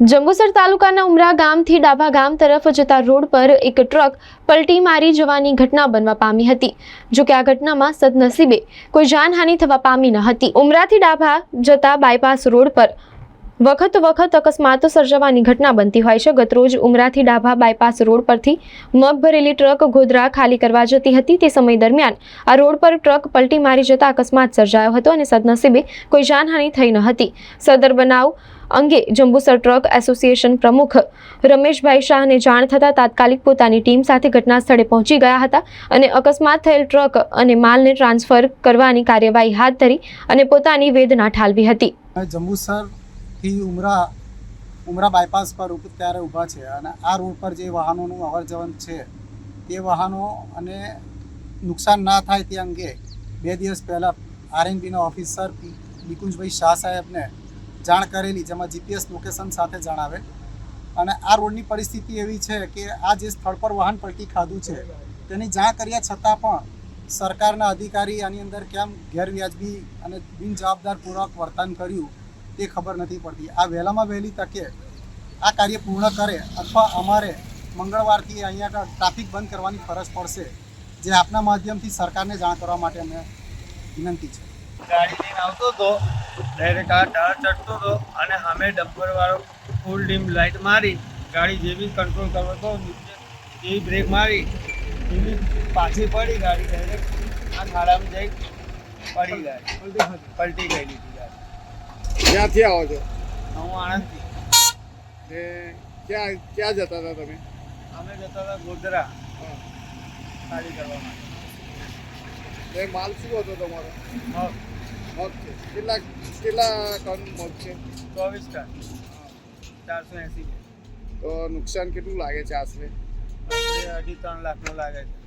જંબુસર તાલુકાના ઉમરા ગામથી ડાભા ગામ તરફ જતા રોડ પર એક ટ્રક પલટી મારી જવાની ઘટના બનવા પામી હતી. જો કે આ ઘટનામાં સદનસીબે કોઈ જાનહાનિ થવા પામી ન હતી. ઉમરાથી ડાભા જતા બાયપાસ રોડ પર વખત વખત અકસ્માતો સર્જાવાની ઘટના બનતી હોય છે. ગતરોજ ઉમરાથી ડાભા બાયપાસ રોડ પરથી મગ ભરેલી ટ્રક ગોધરા ખાલી કરવા જતી હતી. તે સમય દરમિયાન આ રોડ પર ટ્રક પલટી મારી જતા અકસ્માત સર્જાયો હતો અને સદનસીબે કોઈ જાનહાનિ થઈ ન હતી. સદર બનાવ અંગે જંબુસર ટ્રક એસોસિએશન પ્રમુખ રમેશભાઈ શાહને જાણ થતાં તાત્કાલિક પોતાની ટીમ સાથે ઘટના સ્થળે પહોંચી ગયા હતા અને અકસ્માત થયેલ ટ્રક અને માલને ટ્રાન્સફર કરવાની કાર્યવાહી હાથ ધરી અને પોતાની વેદના ઠાલવી હતી. જંબુસરથી ઉમરા ઉમરા બાયપાસ પર ત્યારે ઊભા છે અને આ રોડ પર જે વાહનોનું અવર જવર છે, તે વાહનો અને નુકસાન ના થાય તે અંગે બે દિવસ પહેલાં આરએનબીના ઓફિસર નિકુંજભાઈ શાહ સાહેબને જાણ કરેલી, જેમાં જીપીએસ લોકેશન સાથે જણાવે અને આ રોડની પરિસ્થિતિ એવી છે કે આ જે સ્થળ પર વાહન પલટી ખાધું છે, તેની જાણ કર્યા છતાં પણ સરકારના અધિકારી આની અંદર કેમ ગેરવ્યાજબી અને બિનજવાબદારપૂર્વક વર્તન કર્યું તે ખબર નથી પડતી. આ વહેલામાં વહેલી તકે આ કાર્ય પૂર્ણ કરે અથવા અમારે મંગળવારથી અહીંયા ટ્રાફિક બંધ કરવાની ફરજ પડશે જે આપના માધ્યમથી સરકારને જાણ કરવા માટે અમે વિનંતી છે. ગાડી લઈને આવતો હતો ડાયરેક્ટ આ ઢાળ ચડતો હતો અને સામે ડબ્બરવાળો ફૂલ ડીમ લાઇટ મારી ગાડી જેવી કંટ્રોલ કરવો હતો એવી બ્રેક મારી એવી પાછી પડી ગાડી ડાયરેક્ટ આ ખાડામાં જઈ પડી ગાડી પલટી ગઈ લીધી ગાડી. ક્યાંથી આવો છો? હું આણંદથી. એ ક્યાં ક્યાં જતા હતા તમે? અમે જતા હતા ગોધરા. ખાલી કરવા માટે. એ માલ શું હતો તમારો? મગ. મગ છે. કેટલા કેટલા ટન મગ છે? ચોવીસ ટન. ચારસો એંસી તો નુકસાન કેટલું લાગે છે આશરે અઢી ત્રણ લાખનું લાગે છે.